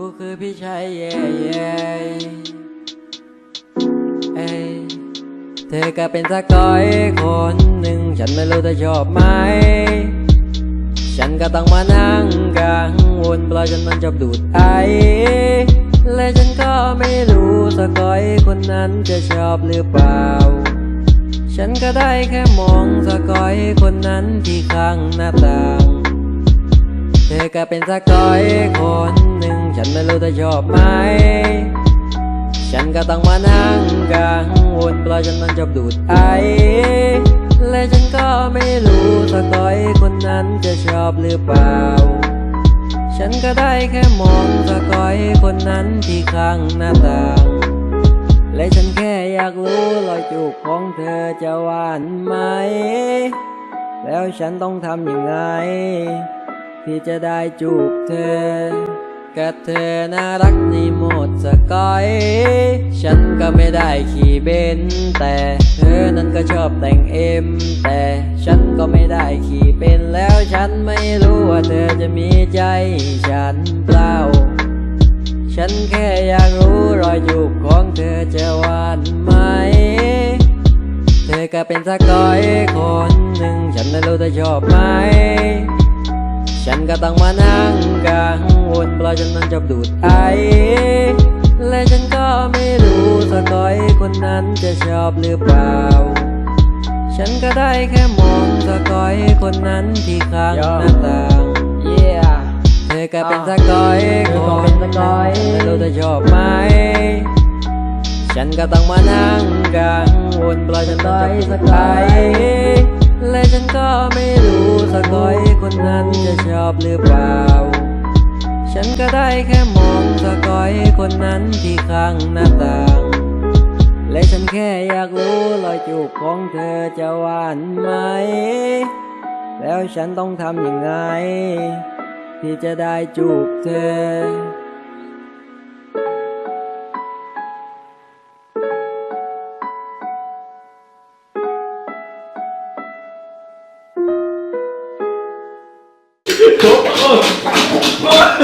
กูคือพี่ชายเย่เย่เอ้ยเธอก็เป็นสักก้อยคนหนึ่ง ฉันไม่รู้เธอชอบไหม ฉันก็ต้องมานั่งกังวลเพราะฉันมันชอบดูดไอ และฉันก็ไม่รู้สักก้อยคนนั้นจะชอบหรือเปล่า ฉันก็ได้แค่มองสกอยคนนั้นที่ข้างหน้าต่าง เธอก็เป็นสกอยคนหนึ่ง ฉันไม่รู้เธอชอบไหม ฉันก็ต้องมานั่งกังวลเพราะฉันมันชอบดูดไอ และฉันก็ไม่รู้สกอยคนนั้นจะชอบหรือเปล่า ฉันก็ได้แค่มองสกอยคนนั้นที่ข้างหน้าต่าง และฉันแค่อยากรู้รอยจูบของเธอจะหวานไหม แล้วฉันต้องทำยังไง ที่จะได้จูบเธอ กับเธอน่ารักในี่หมดสกอย ฉันก็ไม่ได้ขี่เบนแต่เธอนั้นก็ชอบแต่งเอ็ม แต่ฉันก็ไม่ได้ขี่เป็นแล้วฉันไม่รู้ว่าเธอจะมีใจฉันเปล่า ฉันแค่อยากรู้รอยจูบของเธอจะหวานไหม เธอก็เป็นสกอยคนหนึ่งฉันไม่รู้เธอชอบไหม ฉันก็ต้องมานั่งกังวลเพราะฉันมันชอบดูดไอ และฉันก็ไม่รู้สักอยคนนั้นจะชอบหรือเปล่า ฉันก็ได้แค่มองสักอยคนนั้นที่ข้างหน้าต่าง Yeah เธอก็เป็นสักอยเธอก็เป็นสักก้อยไม่รู้เธอชอบไหม ฉันก็ต้องมานั่งกังวลเพราะฉันต้องจะสักใคร และฉันก็ไม่รู้สักก้อยคนนั้นจะชอบหรือเปล่า ฉันก็ได้แค่มองสักก้อยคนนั้นที่ข้างหน้าต่าง และฉันแค่อยากรู้รอยจูบของเธอจะหวานไหม แล้วฉันต้องทำยังไง ที่จะได้จูบเธอ Come on.